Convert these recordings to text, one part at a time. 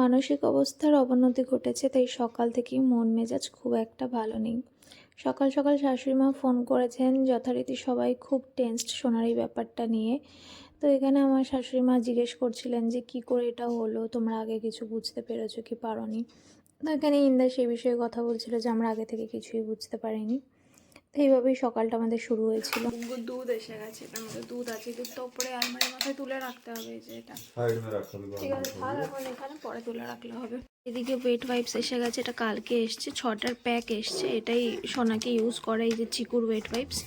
মানসিক অবস্থার অবনতি ঘটেছে, তাই সকাল থেকেই মন মেজাজ খুব একটা ভালো নেই। সকাল সকাল শাশুড়ি মা ফোন করেছেন, যথারীতি সবাই খুব টেনসড শোনার এই ব্যাপারটা নিয়ে। তো এখানে আমার শাশুড়ি মা জিজ্ঞেস করছিলেন যে, কি করে এটা হলো? তোমরা আগে কিছু বুঝতে পেরেছ কি পারোনি? তো এখানে ইন্দা সেই বিষয়ে কথা বলছিল যে, আমরা আগে থেকে কিছুই বুঝতে পারিনি। এইভাবেই সকালটা আমাদের শুরু হয়েছিল। দুধ এসে গেছে এটার মধ্যে দুধ আছে দুধটা উপরে আলমারি মাথায় তুলে রাখতে হবে যে এটা। ঠিক আছে এখন এখানে পরে তুলে রাখলে হবে। এদিকে ওয়েট ওয়াইপস এসে গেছে এটা কালকে এসছে ছটার প্যাক এসছে এটাই সোনাকে ইউজ করে এই যে চিকুর ওয়েট ওয়াইপস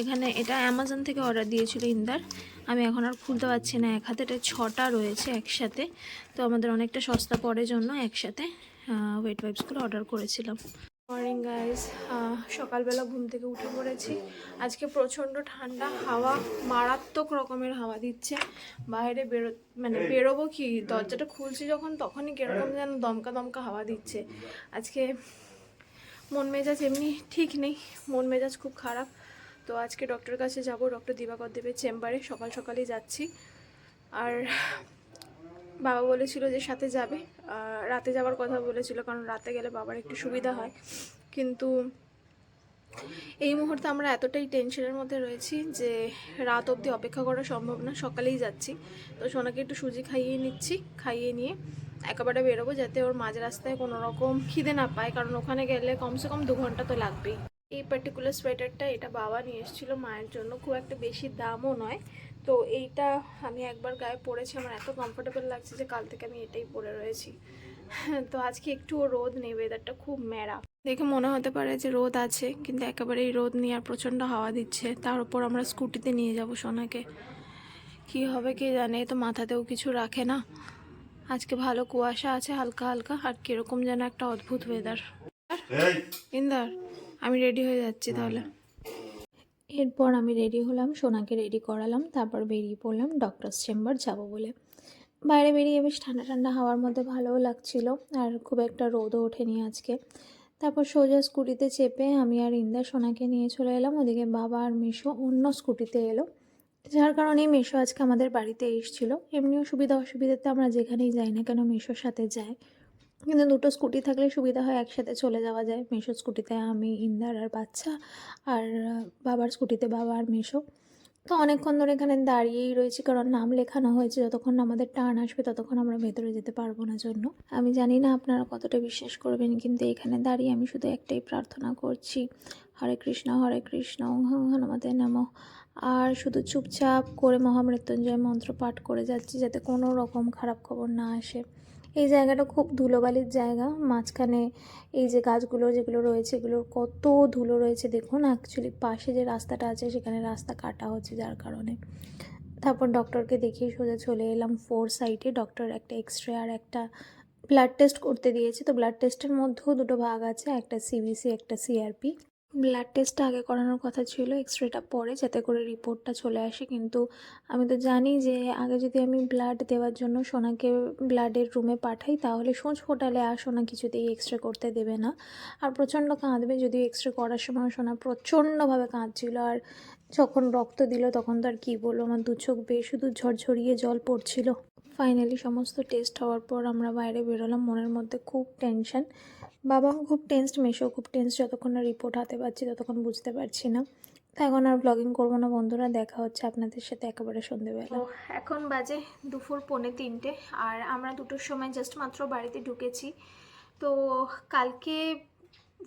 এখানে এটা অ্যামাজন থেকে অর্ডার দিয়েছিল ইন্দার। আমি এখন আর খুলতে পারছি না এক হাতে এটা ছটা রয়েছে একসাথে তো আমাদের অনেকটা সস্তা পড়ে জন্য একসাথে ওয়েট ওয়াইপসগুলো অর্ডার করেছিলাম। মর্নিং গাইজ সকালবেলা ঘুম থেকে উঠে পড়েছি। আজকে প্রচণ্ড ঠান্ডা, হাওয়া, মারাত্মক রকমের হাওয়া দিচ্ছে। বাইরে বেরো মানে বেরোবো কি? দরজাটা খুলছি যখন, তখনই কীরকম যেন দমকা দমকা হাওয়া দিচ্ছে। আজকে মন মেজাজ এমনি ঠিক নেই, মন মেজাজ খুব খারাপ। তো আজকে ডক্টরের কাছে যাব ডক্টর দিবাকর দেবের চেম্বারে সকাল সকালই যাচ্ছি। আর বাবা বলেছিল যে সাথে যাবে। রাতে যাওয়ার কথা বলেছিল, কারণ রাতে গেলে বাবার একটু সুবিধা হয়। কিন্তু এই মুহূর্তে আমরা এতটাই টেনশনের মধ্যে রয়েছি যে রাত অবধি অপেক্ষা করা সম্ভব না, সকালেই যাচ্ছি। তো সোনাকে একটু সুজি খাইয়ে নিচ্ছি, খাইয়ে নিয়ে একেবারে বেরোবো যাতে ওর মাঝ রাস্তায় কোনো রকম খিদে না পায়, কারণ ওখানে গেলে কমসে কম দু ঘণ্টা তো লাগবেই। এই পার্টিকুলার সোয়েটারটা এটা বাবা নিয়ে এসেছিল মায়ের জন্য, খুব একটা বেশি দামও নয়। তো এইটা আমি একবার গায়ে পরেছি আমার এত কমফোর্টেবল লাগছে যে কাল থেকে আমি এটাই পরে রয়েছি। তো আজকে একটুও রোদ নেই ওয়েদারটা খুব ম্যাড়া। দেখে মনে হতে পারে যে রোদ আছে কিন্তু একেবারেই রোদ নিয়ে আর প্রচণ্ড হাওয়া দিচ্ছে। তার উপর আমরা স্কুটিতে নিয়ে যাব সোনাকে। কি হবে কে জানে তো মাথাতেও কিছু রাখে না। আজকে ভালো কুয়াশা আছে হালকা হালকা আর কীরকম যেন একটা অদ্ভুত ওয়েদার ইন্দার আমি রেডি হয়ে যাচ্ছি তাহলে। এরপর আমি রেডি হলাম, সোনাকে রেডি করালাম, তারপর বেরিয়ে পড়লাম ডক্টরস চেম্বার যাব বলে। বাইরে বেরিয়ে বেশ ঠান্ডা ঠান্ডা হাওয়ার মধ্যে ভালোও লাগছিল, আর খুব একটা রোদও ওঠেনি আজকে। তারপর সোজা স্কুটিতে চেপে আমি আর ইন্দা সোনাকে নিয়ে চলে এলাম, ওদিকে বাবা আর মিশো অন্য স্কুটিতে এলো। যার কারণে মেশো আজকে আমাদের বাড়িতে এসেছিল। এমনিও সুবিধা অসুবিধাতে আমরা যেখানেই যাই না কেন মেশোর সাথে যাই। কিন্তু দুটো স্কুটি থাকলে সুবিধা হয়, একসাথে চলে যাওয়া যায়। মেশো স্কুটিতে আমি ইন্দার আর বাচ্চা আর বাবার স্কুটিতে বাবা আর মেশো। তো অনেকক্ষণ ধরে এখানে দাঁড়িয়েই রয়েছি, কারণ নাম লেখানো হয়েছে। যতক্ষণ আমাদের টার্ন আসবে, ততক্ষণ আমরা ভেতরে যেতে পারব না জন্য। আমি জানি না আপনারা কতটা বিশ্বাস করবেন, কিন্তু এখানে দাঁড়িয়ে আমি শুধু একটাই প্রার্থনা করছি, হরে কৃষ্ণ হরে কৃষ্ণ হনুমতে নম। আর শুধু চুপচাপ করে মহামৃত্যুঞ্জয় মন্ত্র পাঠ করে যাচ্ছি, যাতে কোনো রকম খারাপ খবর না আসে। এই জায়গাটা খুব ধুলোবালির জায়গা। মাঝখানে এই যে গাছগুলো যেগুলো রয়েছে, এগুলোর কত ধুলো রয়েছে দেখুন। অ্যাকচুয়ালি পাশে যে রাস্তাটা আছে, সেখানে রাস্তা কাটা হচ্ছে যার কারণে। তারপর ডক্টরকে দেখিয়ে সোজা চলে এলাম ফোর সাইডে। ডক্টর একটা এক্স রে আর একটা ব্লাড টেস্ট করতে দিয়েছে। তো ব্লাড টেস্টের মধ্যেও দুটো ভাগ আছে, একটা সিবিসি একটা সিআরপি ব্লাড টেস্টটা আগে করানোর কথা ছিল এক্স রেটা পরে যাতে করে রিপোর্টটা চলে আসে। কিন্তু আমি তো জানি যে আগে যদি আমি ব্লাড দেওয়ার জন্য সোনাকে ব্লাডের রুমে পাঠাই, তাহলে সোঁচ ফোটালে আর সোনা কিছুতেই এক্স রে করতে দেবে না। আর প্রচণ্ড কাঁদবে যদিও এক্স রে করার সময় সোনা প্রচণ্ডভাবে কাঁদছিল, আর যখন রক্ত দিল তখন তো আর কী বলব, আমার দু চোখ বেয়ে শুধু ঝরঝরিয়ে জল পড়ছিল। ফাইনালি সমস্ত টেস্ট হওয়ার পর আমরা বাইরে বেরোলাম, মনের মধ্যে খুব টেনশন বাবাও খুব টেন্সড মেশো খুব টেন্স যতক্ষণ না রিপোর্ট হাতে পাচ্ছি ততক্ষণ বুঝতে পারছি না। তো এখন আর ব্লগিং করব না বন্ধুরা, দেখা হচ্ছে আপনাদের সাথে একেবারে সন্ধেবেলা। এখন বাজে দুপুর পৌনে তিনটে, আর আমরা দুটোর সময় জাস্ট মাত্র বাড়িতে ঢুকেছি। তো কালকে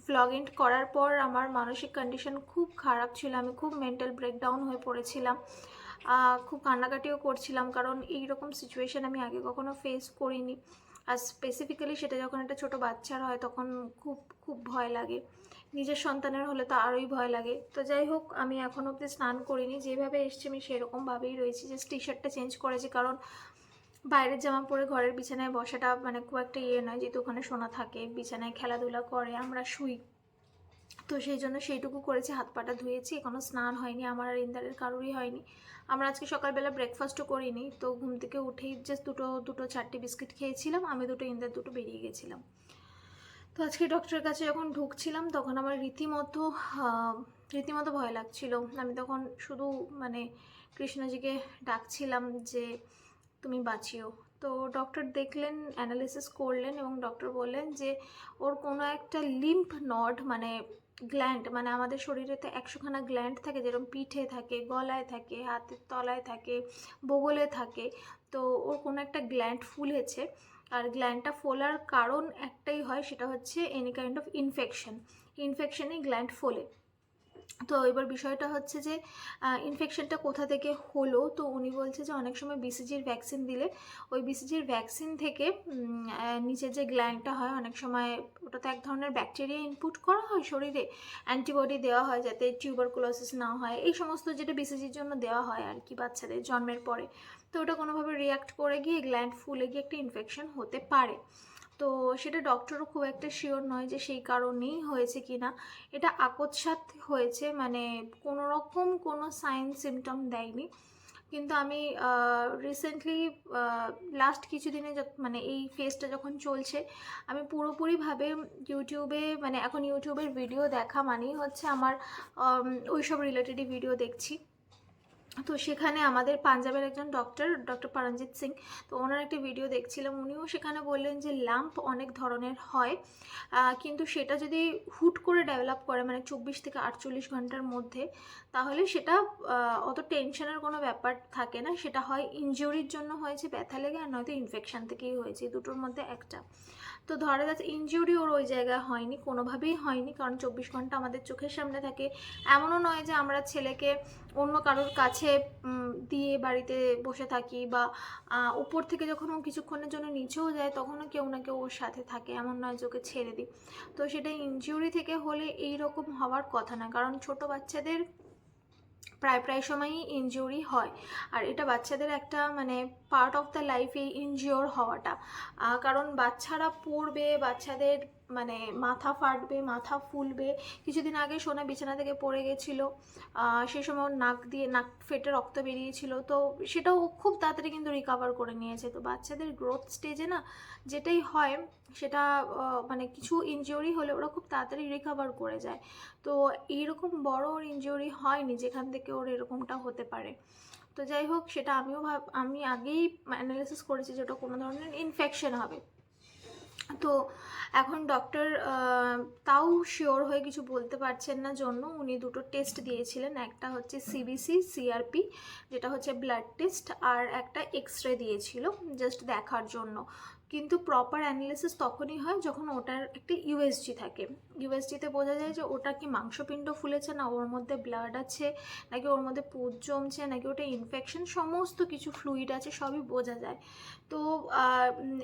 ভ্লগ এন্ড করার পর আমার মানসিক কন্ডিশন খুব খারাপ ছিল, আমি খুব মেন্টাল ব্রেকডাউন হয়ে পড়েছিলাম। খুব কান্নাকাটিও করছিলাম, কারণ এই রকম সিচুয়েশান আমি আগে কখনো ফেস করিনি। আর স্পেসিফিক্যালি সেটা যখন একটা ছোট বাচ্চার হয় তখন খুব খুব ভয় লাগে। নিজের সন্তানের হলে তো আরোই ভয় লাগে। তো যাই হোক, আমি এখন অবধি স্নান করিনি। যেভাবে এসছি আমি সেরকমভাবেই রয়েছি। জাস্ট টি শার্টটা চেঞ্জ করেছি কারণ বাইরের জামা পরে ঘরের বিছানায় বসাটা মানে খুব একটা ইয়ে নয়। যেহেতু ওখানে সোনা থাকে, বিছানায় খেলাধুলা করে, আমরা শুই। তো সেই জন্য সেইটুকু করেছি, হাত পাটা ধুয়েছি এখনও স্নান হয়নি, আমার আর ইন্দারের কারোরই হয়নি। আমরা আজকে সকালবেলা ব্রেকফাস্টও করিনি, তো ঘুম থেকে উঠেই জাস্ট দুটো দুটো চারটি বিস্কিট খেয়েছিলাম, আমি দুটো, ইন্দার দুটো বেরিয়ে গেছিলাম। তো আজকে ডক্টরের কাছে যখন ঢুকছিলাম, তখন আমার রীতিমতো রীতিমতো ভয় লাগছিল। আমি তখন শুধু মানে কৃষ্ণজিকে ডাকছিলাম যে তুমি বাঁচিও। তো ডক্টর দেখলেন অ্যানালিসিস করলেন এবং ডক্টর বললেন যে, ওর কোনো একটা লিম্প নড মানে গ্ল্যান্ড মানে আমাদের শরীরে তো একশোখানা গ্ল্যান্ড থাকে, যেরকম পিঠে থাকে, গলায় থাকে, হাতের তলায় থাকে, বগলে থাকে, তো ওর কোনো একটা গ্ল্যান্ড ফুলেছে। আর গ্ল্যান্ডটা ফোলার কারণ একটাই হয়, সেটা হচ্ছে এনি কাইন্ড অফ ইনফেকশন ইনফেকশনেই গ্ল্যান্ড ফোলে। তো এবার বিষয়টা হচ্ছে যে ইনফেকশনটা কোথা থেকে হলো? তো উনি বলছে যে, অনেক সময় বিসিজির ভ্যাকসিন দিলে ওই বিসিজির ভ্যাকসিন থেকে নিচের যে গ্ল্যান্ডটা হয়, অনেক সময় ওটাতে এক ধরনের ব্যাকটেরিয়া ইনপুট করা হয় শরীরে অ্যান্টিবডি দেওয়া হয় যাতে টিউবার টিউবারকুলোসিস না হয়, এই সমস্ত যেটা বিসিজির জন্য দেওয়া হয় আর কি বাচ্চাদের জন্মের পরে। তো ওটা কোনোভাবে রিয়াক্ট করে গিয়ে গ্ল্যান্ড ফুলে গিয়ে একটা ইনফেকশন হতে পারে। তো সেটা ডক্টরও খুব একটা শিওর নয় যে সেই কারণেই হয়েছে কি না এটা আকস্মাত হয়েছে মানে কোনো রকম কোনো সাইন সিমটম দেয়নি। কিন্তু আমি রিসেন্টলি লাস্ট কিছুদিনে মানে এই ফেসটা যখন চলছে, আমি পুরোপুরিভাবে ইউটিউবে মানে এখন ইউটিউবের ভিডিও দেখা মানেই হচ্ছে আমার ওই সব রিলেটেডই ভিডিও দেখছি। তো সেখানে আমাদের পাঞ্জাবের একজন ডক্টর ডক্টর পরঞ্জিৎ সিং, তো ওনার একটি ভিডিও দেখছিলাম। উনিও সেখানে বললেন যে ল্যাম্প অনেক ধরনের হয় কিন্তু সেটা যদি হুট করে ডেভেলপ করে মানে চব্বিশ থেকে আটচল্লিশ ঘণ্টার মধ্যে, তাহলে সেটা অত টেনশনের কোনো ব্যাপার থাকে না। সেটা হয় ইনজুরির জন্য হয়েছে, ব্যথা লেগে, আর নয়তো ইনফেকশান থেকেই হয়েছে দুটোর মধ্যে একটা। তো ধরা যাচ্ছে ইনজুরি ওর ওই জায়গায় হয়নি, কোনোভাবেই হয়নি, কারণ চব্বিশ ঘণ্টা আমাদের চোখের সামনে থাকে। এমনও নয় যে আমরা ছেলেকে অন্য কারোর কাছে উম, দিয়ে বাড়িতে বসে থাকি বা উপর থেকে যখন ও কিছুক্ষণের জন্য নিচেও যায় তখনও কেউ না কেউ ওর সাথে থাকে এমন নয় যে ওকে ছেড়ে দিই। তো সেটা ইনজিউরি থেকে হলে এই রকম হওয়ার কথা না কারণ ছোট বাচ্চাদের প্রায় প্রায় সময়ই ইনজুরি হয়। আর এটা বাচ্চাদের একটা মানে পার্ট অফ দ্য লাইফ এই ইনজিওর হওয়াটা কারণ বাচ্চারা পড়বে, বাচ্চাদের মানে মাথা ফাটবে, মাথা ফুলবে। কিছুদিন আগে সোনা বিছানা থেকে পড়ে গেছিল। সেই সময় ওর নাক দিয়ে, নাক ফেটে রক্ত বেরিয়েছিল। তো সেটাও খুব তাড়াতাড়ি কিন্তু রিকভার করে নিয়েছে। তো বাচ্চাদের গ্রোথ স্টেজে না যেটাই হয়, সেটা মানে কিছু ইনজিওরি হলে ওরা খুব তাড়াতাড়ি রিকভার করে যায়। তো এইরকম বড় ওর ইনজিওরি হয়নি, যেখান থেকে ওর এরকমটা হতে পারে। তো যাই হোক, সেটা আমিও ভাব, আমি আগেই অ্যানালিসিস করেছি যে ওটা কোনো ধরনের ইনফেকশন হবে। তো এখন ডক্টর তাও শিওর হয়ে কিছু বলতে পারছেন না জন্য। উনি দুটো টেস্ট দিয়েছিলেন, একটা হচ্ছে সিবিসি সিআরপি যেটা হচ্ছে ব্লাড টেস্ট আর একটা এক্স রে দিয়েছিল জাস্ট দেখার জন্য। কিন্তু প্রপার অ্যানালিসিস তখনই হয় যখন ওটার একটা ইউএসজি থাকে। ইউএসজিতে বোঝা যায় যে ওটা কি মাংসপিণ্ড ফুলেছে না ওর মধ্যে ব্লাড আছে, নাকি ওর মধ্যে পুজ জমছে, নাকি ওটা ইনফেকশন সমস্ত কিছু ফ্লুইড আছে, সবই বোঝা যায়। তো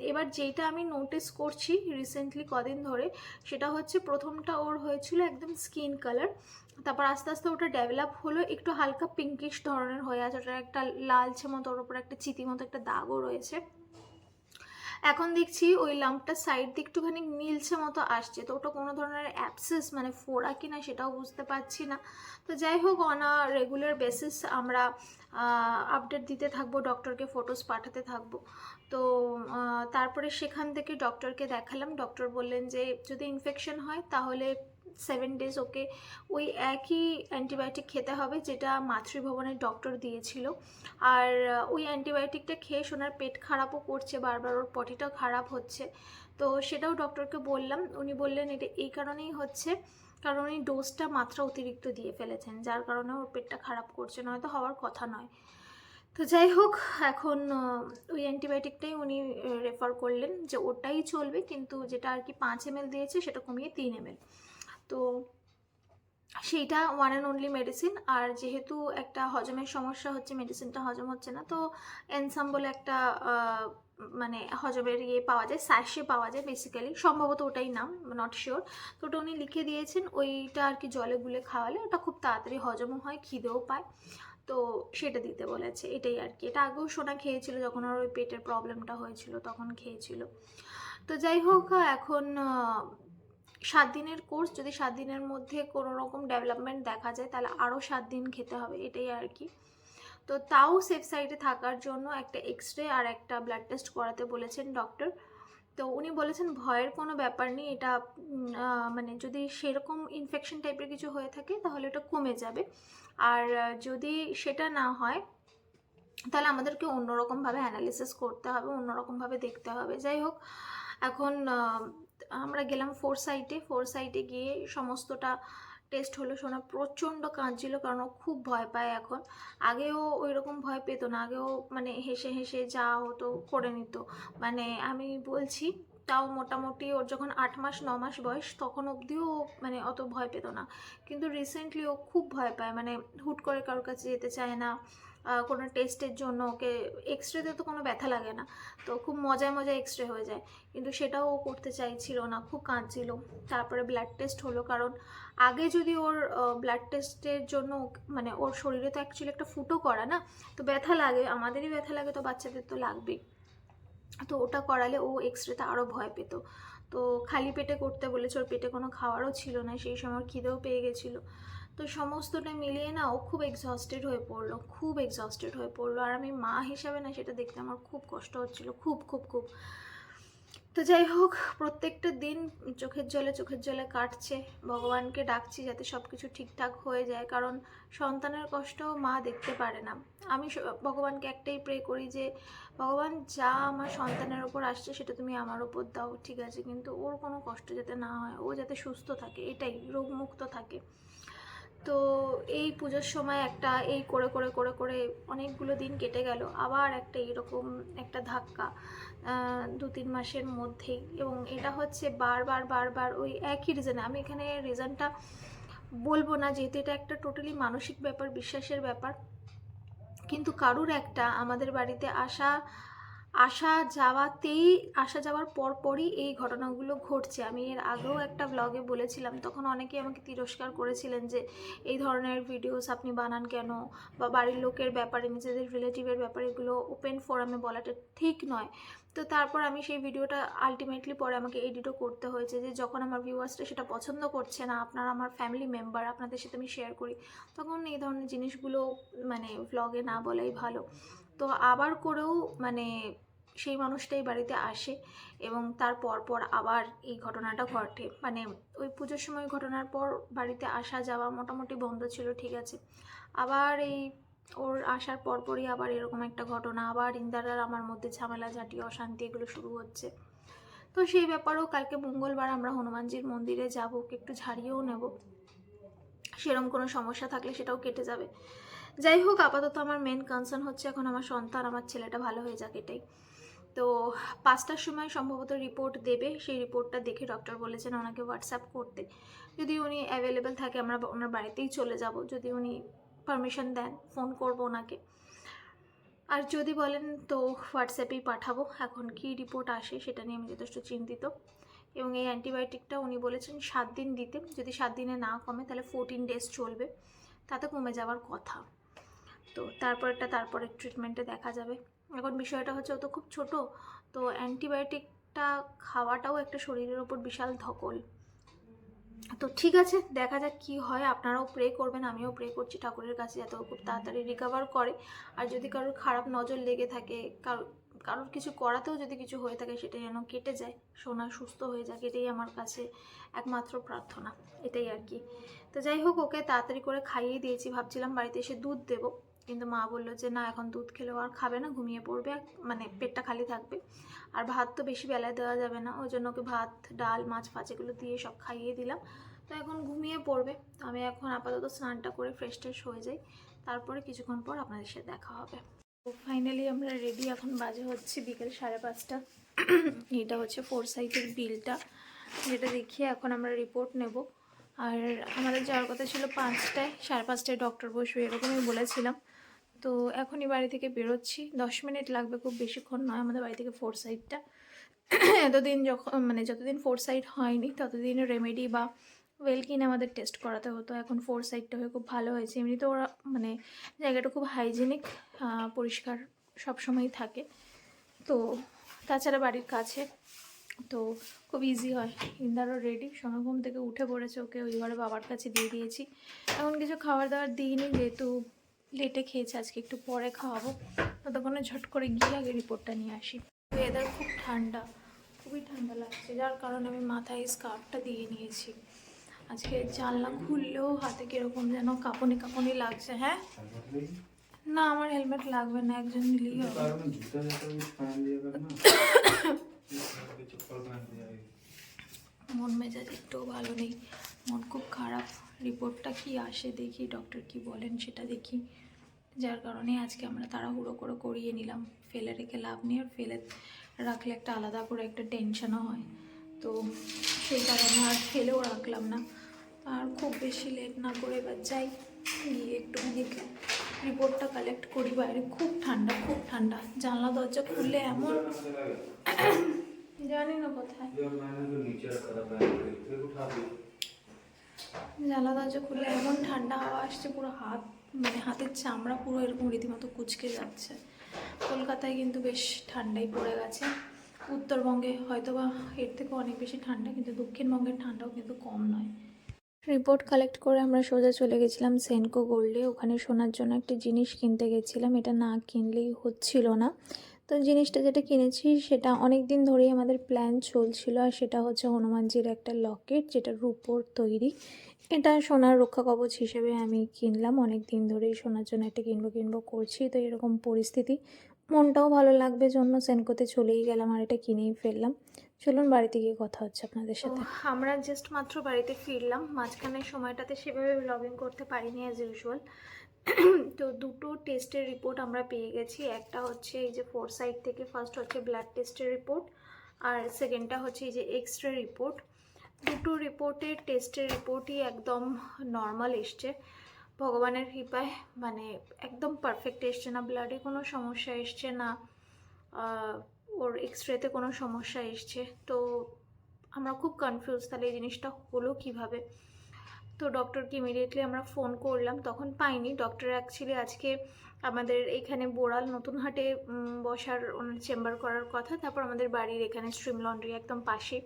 এবার যেটা আমি নোটিস করছি রিসেন্টলি কদিন ধরে। সেটা হচ্ছে প্রথমটা ওর হয়েছিল একদম স্কিন কালার তারপর আস্তে আস্তে ওটা ডেভেলপ হলো, একটু হালকা পিঙ্কিশ ধরনের হয়ে আছে ওটা একটা লালচে মতো, ওর উপর একটা চিতি মতো একটা দাগও রয়েছে। এখন দেখছি ওই লাম্পটা সাইড দিয়ে একটুখানি নীলছে মতো আসছে। তো ওটা কোনো ধরনের অ্যাপসেস মানে ফোড়া কিনা সেটাও বুঝতে পারছি না। তো যাই হোক অন আ রেগুলার বেসিস আমরা আপডেট দিতে থাকব ডক্টরকে ফটোস পাঠাতে থাকব। তো তারপরে সেখান থেকে ডক্টরকে দেখালাম। ডক্টর বললেন যে, যদি ইনফেকশন হয় তাহলে সেভেন ডেজ ওকে ওই একই অ্যান্টিবায়োটিক খেতে হবে যেটা মাতৃভবনের ডক্টর দিয়েছিল। আর ওই অ্যান্টিবায়োটিকটা খেয়ে সোনার পেট খারাপও করছে, বারবার ওর পটিটাও খারাপ হচ্ছে। তো সেটাও ডক্টরকে বললাম, উনি বললেন এটা এই কারণেই হচ্ছে, কারণ উনি ডোজটা মাত্রা অতিরিক্ত দিয়ে ফেলেছেন, যার কারণে ওর পেটটা খারাপ করছে, নয়তো হওয়ার কথা নয়। তো যাই হোক, এখন ওই অ্যান্টিবায়োটিকটাই উনি রেফার করলেন যে ওটাই চলবে, কিন্তু যেটা আর কি পাঁচ এম দিয়েছে সেটা কমিয়ে তিন এম তো সেইটা ওয়ান অ্যান্ড অনলি মেডিসিন আর যেহেতু একটা হজমের সমস্যা হচ্ছে মেডিসিনটা হজম হচ্ছে না, তো এনসাম বলে একটা মানে হজমের ইয়ে পাওয়া যায় স্যাশে পাওয়া যায় বেসিক্যালি সম্ভবত ওটাই নাম নট শিওর তো ওটা উনি লিখে দিয়েছেন, ওইটা আর কি জলে গুলে খাওয়ালে ওটা খুব তাড়াতাড়ি হজমও হয়, খিদেও পায়, তো সেটা দিতে বলেছে, এটাই আর কি। এটা আগেও সোনা খেয়েছিল, যখন ওর ওই পেটের প্রবলেমটা হয়েছিল, তখন খেয়েছিল। তো যাই হোক, এখন সাত দিনের কোর্স যদি সাত দিনের মধ্যে কোনো রকম ডেভেলপমেন্ট দেখা যায়, তাহলে আরও সাত দিন খেতে হবে, এটাই আর কি। তো তাও সেফ সাইডে থাকার জন্য একটা এক্স রে আর একটা ব্লাড টেস্ট করাতে বলেছেন ডক্টর তো উনি বলেছেন ভয়ের কোনো ব্যাপার নেই, এটা মানে যদি সেরকম ইনফেকশন টাইপের কিছু হয়ে থাকে, তাহলে এটা কমে যাবে। আর যদি সেটা না হয়, তাহলে আমাদেরকে অন্যরকমভাবে অ্যানালিসিস করতে হবে, অন্যরকমভাবে দেখতে হবে। যাই হোক, এখন আমরা গেলাম ফোর সাইটে ফোর সাইটে গিয়ে সমস্তটা টেস্ট হলো। শোনা প্রচণ্ড কাঁদছিল কারণ ও খুব ভয় পায় এখন। আগেও ওই রকম ভয় পেতো না। আগেও মানে হেসে হেসে যা হতো করে নিত। মানে আমি বলছি, তাও মোটামুটি ওর যখন আট মাস, ন মাস বয়স, তখন অবধিও মানে অত ভয় পেতো না। কিন্তু রিসেন্টলি ও খুব ভয় পায়। মানে হুট করে কারোর কাছে যেতে চায় না। কোনো টেস্টের জন্য ওকে এক্স রেতে তো কোনো ব্যথা লাগে না। তো খুব মজায় মজায় এক্স রে হয়ে যায়। কিন্তু সেটাও ও করতে চাইছিল না, খুব কাঁদছিল। তারপরে ব্লাড টেস্ট হলো কারণ আগে যদি ওর ব্লাড টেস্টের জন্য মানে ওর শরীরে তো অ্যাকচুয়ালি একটা ফুটো করা না, তো ব্যথা লাগে, আমাদেরই ব্যথা লাগে তো বাচ্চাদের তো লাগবেই। তো ওটা করালে ও এক্স রেতে আরও ভয় পেত। তো খালি পেটে করতে বলেছে, ওর পেটে কোনো খাওয়ারও ছিল না, সেই সময় খিদেও পেয়ে গেছিল। তো সমস্তটা মিলিয়ে না ও খুব এক্সস্টেড হয়ে পড়ল, খুব এক্সস্টেড হয়ে পড়ল। আর আমি মা হিসাবে না সেটা দেখতে আমার খুব কষ্ট হচ্ছিল, খুব খুব খুব। তো যাই হোক, প্রত্যেকটা দিন চোখের জলে চোখের জলে কাটছে, ভগবানকে ডাকছি যাতে সব কিছু ঠিকঠাক হয়ে যায়, কারণ সন্তানের কষ্ট মা দেখতে পারে না। আমি ভগবানকে একটাই প্রে করি যে, ভগবান, যা আমার সন্তানের ওপর আসছে সেটা তুমি আমার ওপর দাও, ঠিক আছে? কিন্তু ওর কোনো কষ্ট যাতে না হয়, ও যাতে সুস্থ থাকে, এটাই, রোগমুক্ত থাকে। তো এই পুজোর সময় একটা এই করে করে করে করে অনেকগুলো দিন কেটে গেল। আবার একটা এরকম একটা ধাক্কা দু তিন মাসের মধ্যেই। এবং এটা হচ্ছে বারবার বারবার ওই একই রিজনে আমি এখানে রিজনটা বলব না, যেহেতু এটা একটা টোটালি মানসিক ব্যাপার, বিশ্বাসের ব্যাপার। কিন্তু কারুর একটা আমাদের বাড়িতে আসা আসা যাওয়াতেই, আসা যাওয়ার পরপরই এই ঘটনাগুলো ঘটছে। আমি এর আগেও একটা ব্লগে বলেছিলাম, তখন অনেকেই আমাকে তিরস্কার করেছিলেন যে, এই ধরনের ভিডিওস আপনি বানান কেন? বা বাড়ির লোকের ব্যাপারে, নিজেদের রিলেটিভের ব্যাপারে এগুলো ওপেন ফোরামে বলাটা ঠিক নয়। তো তারপর আমি সেই ভিডিওটা আলটিমেটলি পরে আমাকে এডিটও করতে হয়েছে যে, যখন আমার ভিউয়ার্সটা সেটা পছন্দ করছে না, আপনারা আমার ফ্যামিলি মেম্বার আপনাদের সাথে আমি শেয়ার করি, তখন এই ধরনের জিনিসগুলো মানে ভ্লগে না বলাই ভালো। তো আবার করেও মানে সেই মানুষটাই বাড়িতে আসে এবং তার পর পর আবার এই ঘটনাটা ঘটে। মানে ওই পুজোর সময় ঘটনার পর বাড়িতে আসা যাওয়া মোটামুটি বন্ধ ছিল, ঠিক আছে। আবার এই ওর আসার পরপরই আবার এরকম একটা ঘটনা, আবার ইন্দার আর আমার মধ্যে ঝামেলা ঝাঁটি অশান্তি এগুলো শুরু হচ্ছে। তো সেই ব্যাপারেও কালকে মঙ্গলবার আমরা হনুমানজির মন্দিরে যাব, একটু ঝাড়িয়েও নেব। সেরকম কোনো সমস্যা থাকলে সেটাও কেটে যাবে। যাই হোক, আপাতত আমার মেন কনসার্ন হচ্ছে এখন আমার সন্তান, আমার ছেলেটা ভালো হয়ে যাক এটাই। তো পাঁচটার সময় সম্ভবত রিপোর্ট দেবে, সেই রিপোর্টটা দেখে ডক্টর বলেছেন ওনাকে হোয়াটসঅ্যাপ করতে। যদি উনি অ্যাভেলেবেল থাকে, আমরা ওনার বাড়িতেই চলে যাব। যদি উনি পারমিশন দেন ফোন করব ওনাকে। আর যদি বলেন, তো হোয়াটসঅ্যাপেই পাঠাবো। এখন কি রিপোর্ট আসে সেটা নিয়ে আমি যথেষ্ট চিন্তিত। এবং এই অ্যান্টিবায়োটিকটা উনি বলেছেন সাত দিন দিতে। যদি সাত দিনে না কমে, তাহলে ফোরটিন ডেজ চলবে। তাতে কমে যাওয়ার কথা। তো তারপরেরটা তারপরের ট্রিটমেন্টে দেখা যাবে। এখন বিষয়টা হচ্ছে ও তো খুব ছোট, তো অ্যান্টিবায়োটিকটা খাওয়াটাও একটা শরীরের ওপর বিশাল ধকল। তো ঠিক আছে, দেখা যাক কি হয়। আপনারাও প্রে করবেন, আমিও প্রে করছি ঠাকুরের কাছে যাতে ও খুব তাড়াতাড়ি রিকভার করে। আর যদি কারোর খারাপ নজর লেগে থাকে কারোর কারোর কিছু করাতেও যদি কিছু হয়ে থাকে, সেটা যেন কেটে যায়, সোনা সুস্থ হয়ে যাক, এটাই আমার কাছে একমাত্র প্রার্থনা, এটাই আর কি। তো যাই হোক, ওকে তাড়াতাড়ি করে খাইয়ে দিয়েছি, ভাবছিলাম বাড়িতে এসে দুধ দেবো। কিন্তু মা বলল যে, না, এখন দুধ খেলেও আর খাবে না, ঘুমিয়ে পড়বে মানে পেটটা খালি থাকবে। আর ভাত তো বেশি বেলায় দেওয়া যাবে না, ওই জন্য ওকে ভাত, ডাল, মাছ ফাছ এগুলো দিয়ে সব খাইয়ে দিলাম। তো এখন ঘুমিয়ে পড়বে। তো আমি এখন আপাতত স্নানটা করে ফ্রেশ ট্রেশ হয়ে যাই। তারপরে কিছুক্ষণ পর আপনাদের সাথে দেখা হবে। তো ফাইনালি আমরা রেডি এখন বাজে হচ্ছে বিকেল সাড়ে পাঁচটা। এটা হচ্ছে ফোর সাইজের বিলটা। যেটা দেখিয়ে এখন আমরা রিপোর্ট নেব। আর আমাদের যাওয়ার কথা ছিল পাঁচটায়, সাড়ে পাঁচটায় ডক্টর বসবে, এরকমই বলেছিলাম। তো এখনই বাড়ি থেকে বেরোচ্ছি। দশ মিনিট লাগবে খুব বেশিক্ষণ নয় আমাদের বাড়ি থেকে ফোর সাইডটা এতদিন যখন মানে যতদিন ফোর সাইড হয়নি, ততদিন রেমেডি বা ওয়েলকিন আমাদের টেস্ট করাতে হতো। এখন ফোর সাইডটা হয়ে খুব ভালো হয়েছে। এমনিতে ওরা মানে জায়গাটা খুব হাইজেনিক পরিষ্কার সবসময়ই থাকে। তো তাছাড়া বাড়ির কাছে, তো খুব ইজি হয়। ইন্দারও রেডি সোনাঘুম থেকে উঠে পড়েছে ওকে। ওই ঘরে বাবার কাছে দিয়ে দিয়েছি। এখন কিছু খাবার দাবার দিইনি, যেহেতু লেটে খেয়েছে, আজকে একটু পরে খাওয়াবো। ততক্ষণে ঝট করে গিয়ে আগে রিপোর্টটা নিয়ে আসি। ওয়েদার খুব ঠান্ডা, খুবই ঠান্ডা লাগছে, যার কারণে আমি মাথায় স্কার্ফটা দিয়ে নিয়েছি। আজকে জানলা খুললেও হাতে কীরকম যেন কাঁপনি কাঁপনি লাগছে হ্যাঁ? না, আমার হেলমেট লাগবে না, একজন নিলেই হবে। মন মেজাজ একটু ভালো নেই। মন খুব খারাপ। রিপোর্টটা কি আসে দেখি ডক্টর কি বলেন সেটা দেখি। যার কারণে আজকে আমরা তাড়াহুড়ো করে করিয়ে নিলাম। ফেলে রেখে লাভ নেই আর ফেলে রাখলে একটা আলাদা করে একটা টেনশনও হয়। তো সেই কারণে আর ফেলেও রাখলাম না। আর খুব বেশি লেট না করে এবার যাই গিয়ে একটুখানি রিপোর্টটা কালেক্ট করি বাইরে। খুব ঠান্ডা খুব ঠান্ডা। জানলা দরজা খুললে এমন জানি না কোথায়? জানলা দরজা খুলে এমন ঠান্ডা হাওয়া আসছে, পুরো হাত মানে হাতের চামড়া পুরো এরকম রীতিমতো কুচকে যাচ্ছে। কলকাতায় কিন্তু বেশ ঠান্ডাই পড়ে গেছে। উত্তরবঙ্গে হয়তো বা এর থেকে অনেক বেশি ঠান্ডা, কিন্তু দক্ষিণবঙ্গের ঠান্ডাও কিন্তু কম নয়। রিপোর্ট কালেক্ট করে আমরা সোজা চলে গেছিলাম সেনকো গোল্ডে। ওখানে শোনার জন্য একটা জিনিস কিনতে গেছিলাম। এটা না কিনলেই হচ্ছিল না। তো জিনিসটা যেটা কিনেছি সেটা অনেক দিন ধরেই আমাদের প্ল্যান চলছিল আর সেটা হচ্ছে হনুমানজির একটা লকেট যেটা রূপোর তৈরি। এটা সোনার রক্ষা কবচ হিসেবে আমি কিনলাম। অনেক দিন ধরেই সোনার জন্য একটা কিনবো কিনবো করছি। তো এরকম পরিস্থিতি। মনটাও ভালো লাগবে জন্য। সেনকোতে চলেই গেলাম আর এটা কিনেই ফেললাম। চলুন বাড়িতে গিয়ে কথা হচ্ছে আপনাদের সাথে। আমরা জাস্ট মাত্র বাড়িতে ফিরলাম। মাঝখানের সময়টাতে সেভাবে ব্লগিং করতে পারিনি অ্যাজ ইউজুয়াল তো দুটো টেস্টের রিপোর্ট আমরা পেয়ে গেছি। একটা হচ্ছে এই যে ফোর সাইড থেকে ফার্স্ট হচ্ছে ব্লাড টেস্টের রিপোর্ট আর সেকেন্ডটা হচ্ছে এই যে এক্স রে রিপোর্ট দুটো রিপোর্টের টেস্টের রিপোর্টই একদম নর্মাল এসছে। ভগবানের কৃপায় মানে একদম পারফেক্ট এসছে না ব্লাডে কোনো সমস্যা এসছে না ওর এক্স রেতে কোনো সমস্যা এসছে। তো আমরা খুব কনফিউজ তাহলে এই জিনিসটা হলো কীভাবে? তো ডক্টরকে ইমিডিয়েটলি আমরা ফোন করলাম, তখন পাইনি। ডক্টর অ্যাকচুয়ালি আজকে আমাদের এখানে বোড়াল নতুন হাটে বসার ওনার চেম্বার করার কথা, তারপর আমাদের বাড়ির এখানে স্ট্রিম লন্ড্রি একদম পাশে।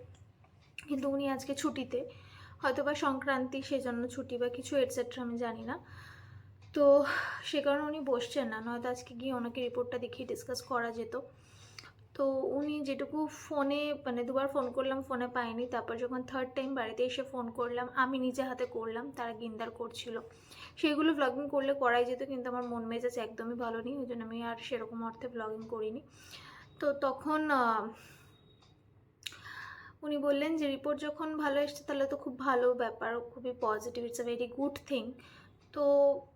কিন্তু উনি আজকে ছুটিতে হয়তো বা সংক্রান্তি সেজন্য ছুটি বা কিছু এটসেট্রা আমি জানি না। তো সে কারণে উনি বসছেন না, নয়তো আজকে গিয়ে ওনাকে রিপোর্টটা দেখিয়ে ডিসকাস করা যেত। তো উনি যেটুকু ফোনে মানে দুবার ফোন করলাম ফোনে পাইনি। তারপর যখন থার্ড টাইম বাড়িতে এসে ফোন করলাম, আমি নিজে হাতে করলাম, তারা গিন্দার করছিল। সেইগুলো ব্লগিং করলে করাই যেত, কিন্তু আমার মন মেজাজ একদমই ভালো নেই, ওই জন্য আমি আর সেরকম অর্থে ব্লগিং করিনি। তো তখন উনি বললেন যে, রিপোর্ট যখন ভালো এসছে, তাহলে তো খুব ভালো ব্যাপার, খুবই positive it's a very good thing তো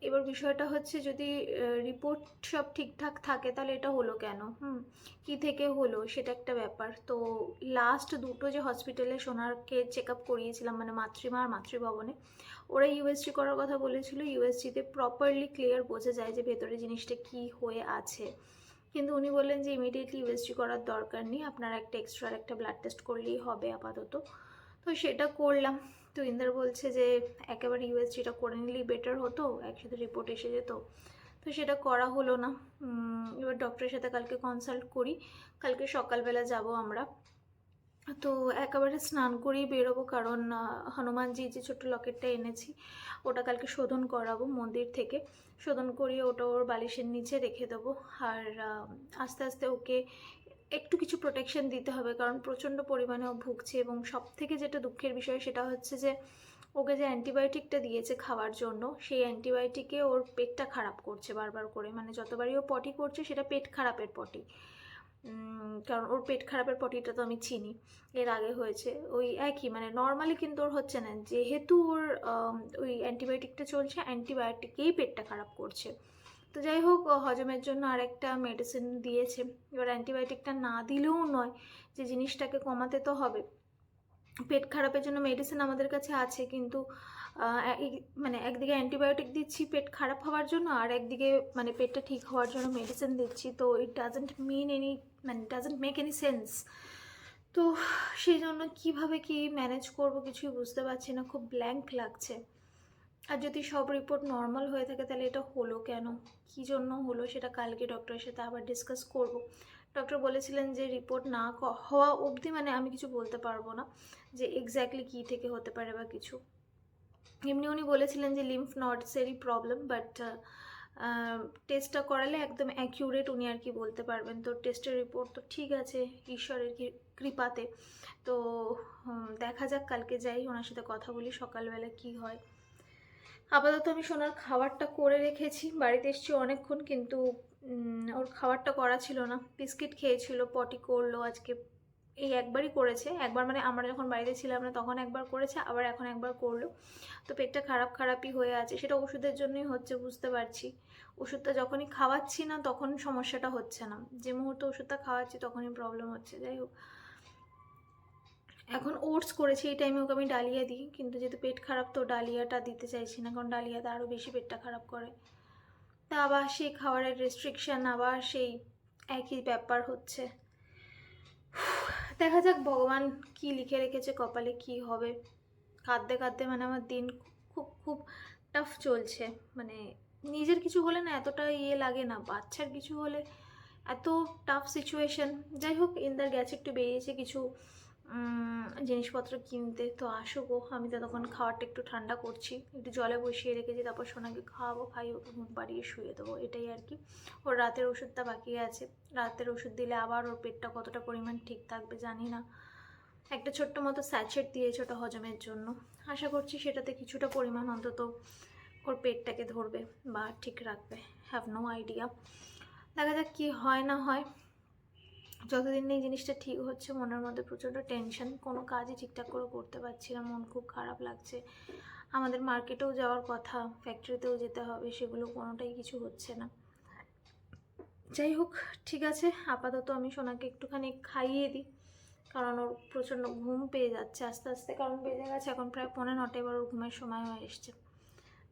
এবার বিষয়টা হচ্ছে যদি রিপোর্ট সব ঠিকঠাক থাকে তাহলে এটা হলো কেন? হুম, কী থেকে হলো? সেটা একটা ব্যাপার। তো লাস্ট দুটো যে হসপিটালে সোনারকে চেক আপ করিয়েছিলাম মানে মাতৃমা আর মাতৃভবনে, ওরা ইউএসজি করার কথা বলেছিল ইউএসজিতে প্রপারলি ক্লিয়ার বোঝা যায় যে ভেতরে জিনিসটা কি হয়ে আছে। কিন্তু উনি বললেন যে ইমিডিয়েটলি ইউএসজি করার দরকার নেই, আপনার একটা এক্সট্রা একটা ব্লাড টেস্ট করলেই হবে আপাতত। তো সেটা করলাম। তো ইন্দার বলছে যে একেবারে ইউএসজিটা করে নিলেই বেটার হতো, একসাথে রিপোর্ট এসে যেত। তো সেটা করা হলো না। এবার ডক্টরের সাথে কালকে কনসাল্ট করি। কালকে সকালবেলা যাব আমরা। তো একেবারে স্নান করেই বেরোবো কারণ হনুমানজি যে ছোট্ট লকেটটা এনেছি, ওটা কালকে শোধন করাবো মন্দির থেকে। শোধন করিয়ে ওটা ওর বালিশের নিচে রেখে দেবো। আর আস্তে আস্তে ওকে একটু কিছু প্রোটেকশন দিতে হবে, কারণ প্রচণ্ড পরিমাণে ও ভুগছে এবং সব থেকে যেটা দুঃখের বিষয় সেটা হচ্ছে যে, ওকে যে অ্যান্টিবায়োটিকটা দিয়েছে খাওয়ার জন্য, সেই অ্যান্টিবায়োটিকে ওর পেটটা খারাপ করছে বারবার করে। মানে যতবারই ও পটি করছে, সেটা পেট খারাপের পটি কারণ ওর পেট খারাপের পটিটা তো আমি চিনি। এর আগে হয়েছে। ওই একই মানে নর্মালি কিন্তু ওর হচ্ছে না। যেহেতু ওর ওই অ্যান্টিবায়োটিকটা চলছে অ্যান্টিবায়োটিকেই পেটটা খারাপ করছে। তো যাই হোক হজমের জন্য আরেকটা মেডিসিন দিয়েছে। এবার অ্যান্টিবায়োটিকটা না দিলেও নয় যে জিনিসটাকে কমাতে তো হবে। পেট খারাপের জন্য মেডিসিন আমাদের কাছে আছে, কিন্তু মানে একদিকে অ্যান্টিবায়োটিক দিচ্ছি পেট খারাপ হওয়ার জন্য, আর একদিকে মানে পেটটা ঠিক হওয়ার জন্য মেডিসিন দিচ্ছি। তো ইট ডাজেন্ট মিন এনি মানে ডাজেন্ট মেক এনি সেন্স তো সেই জন্য কীভাবে কি ম্যানেজ করব কিছুই বুঝতে পারছি না, খুব ব্ল্যাঙ্ক লাগছে। আর যদি সব রিপোর্ট নর্মাল হয়ে থাকে, তাহলে এটা হলো কেন? কী জন্য হলো? সেটা কালকে ডক্টরের সাথে আবার ডিসকাস করব। ডক্টর বলেছিলেন যে রিপোর্ট না হওয়া অবধি মানে আমি কিছু বলতে পারব না যে এক্স্যাক্টলি কী থেকে হতে পারে বা কিছু। এমনি উনি বলেছিলেন যে লিম্ফ নটসেরই প্রবলেম বাট টেস্টটা করালে একদম অ্যাকিউরেট উনি আর কি বলতে পারবেন। তো টেস্টের রিপোর্ট তো ঠিক আছে, ঈশ্বরের কৃপাতে। তো দেখা যাক কালকে যাই, ওনার সাথে কথা বলি, সকালবেলা কি হয়। আপাতত আমি সোনার খাবারটা করে রেখেছি। বাড়িতে এসেছি অনেকক্ষণ কিন্তু ওর খাবারটা করা ছিল না। বিস্কিট খেয়েছিল, পটি করল, আজকে এই একবারই করেছে। একবার মানে আমরা যখন বাড়িতে ছিলাম না, তখন একবার করেছে, আবার এখন একবার করল। তো পেটটা খারাপ খারাপই হয়ে আছে। সেটা ওষুধের জন্যই হচ্ছে, বুঝতে পারছি। ওষুধটা যখনই খাওয়াচ্ছি না, তখন সমস্যাটা হচ্ছে না। যে মুহূর্তে ওষুধটা খাওয়াচ্ছি, তখনই প্রবলেম হচ্ছে। যাই হোক। এখন ওটস করেছি, এই টাইমে ওকে আমি ডালিয়া দিই। কিন্তু যেহেতু পেট খারাপ, তো ডালিয়াটা দিতে চাইছি না, কারণ ডালিয়াতে আরও বেশি পেটটা খারাপ করে। তা আবার সেই খাবারের রেস্ট্রিকশান আবার সেই একই ব্যাপার হচ্ছে। দেখা যাক ভগবান কি লিখে রেখেছে, কপালে কি হবে। কাঁদতে কাঁদতে মানে আমার দিন খুব খুব টাফ চলছে। মানে নিজের কিছু হলে না এতটা ইয়ে লাগে না, বাচ্চার কিছু হলে এত টাফ সিচুয়েশন যাই হোক, ইন্দার গেছে, একটু বেরিয়েছে কিছু জিনিসপত্র কিনতে তো আসুক ও, আমি তো তখন খাবারটা একটু ঠান্ডা করছি। একটু জলে বসিয়ে রেখেছি, তারপর সোনাকে খাওয়াবো খাই ওকে ঘুম পাড়িয়ে শুয়ে দেবো, এটাই আর কি। ওর রাতের ওষুধটা বাকি আছে। রাতের ওষুধ দিলে আবার ওর পেটটা কতটা পরিমাণ ঠিক থাকবে জানি না। একটা ছোট্ট মতো স্যাচেট দিয়েছে ওটা হজমের জন্য। আশা করছি সেটাতে কিছুটা পরিমাণ অন্তত ওর পেটটাকে ধরবে বা ঠিক রাখবে। হ্যাভ নো আইডিয়া দেখা যাক কী হয় না হয়। যতদিন এই জিনিসটা ঠিক হচ্ছে, মনের মধ্যে প্রচণ্ড টেনশন কোনো কাজই ঠিকঠাক করে করতে পারছি না, মন খুব খারাপ লাগছে। আমাদের মার্কেটেও যাওয়ার কথা ফ্যাক্টরিতেও যেতে হবে, সেগুলো কোনোটাই কিছু হচ্ছে না। যাই হোক, ঠিক আছে, আপাতত আমি সোনাকে একটুখানি খাইয়ে দিই, কারণ ওর প্রচণ্ড ঘুম পেয়ে যাচ্ছে, আস্তে আস্তে কারণ বেজে গেছে, এখন প্রায় পনেরো নটা এবার ওর ঘুমের সময় হয়ে এসছে।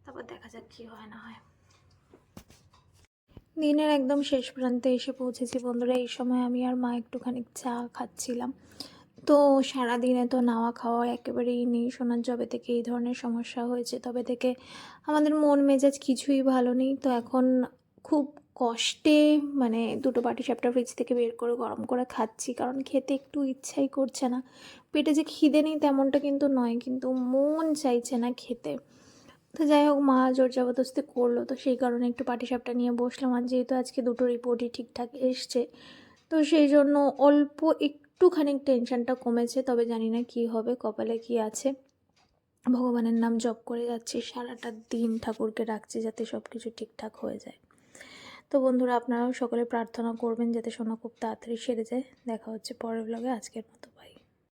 তারপর দেখা যাক কী হয় না হয়। দিনের একদম শেষ প্রান্তে এসে পৌঁছেছি বন্ধুরা। এই সময় আমি আর মা একটুখানি চা খাচ্ছিলাম। তো সারা দিনে তো নাওয়া খাওয়া একেবারেই নেই। শোনার জবে থেকে এই ধরনের সমস্যা হয়েছে। তবে থেকে আমাদের মন মেজাজ কিছুই ভালো নেই। তো এখন খুব কষ্টে মানে দুটো বাটি সাপটা ফ্রিজ থেকে বের করে গরম করে খাচ্ছি। কারণ খেতে একটু ইচ্ছাই করছে না। পেটে যে খিদে নেই তেমনটা কিন্তু নয়। কিন্তু মন চাইছে না খেতে। তো যাই হোক, মা জোর জবরদস্তি করল। তো সেই কারণে একটু পাটিসাপটা নিয়ে বসলাম। আর যেহেতু আজকে দুটো রিপোর্টই ঠিকঠাক এসছে, তো সেই জন্য অল্প একটুখানি টেনশানটা কমেছে। তবে জানি না কি হবে, কপালে কি আছে। ভগবানের নাম জপ করে যাচ্ছি, সারাটা দিন ঠাকুরকে রাখছি যাতে সব কিছু ঠিকঠাক হয়ে যায়। তো বন্ধুরা, আপনারাও সকলে প্রার্থনা করবেন যাতে সোনা খুব তাড়াতাড়ি সেরে যায়। দেখা হচ্ছে পরের ব্লগে আজকের মতো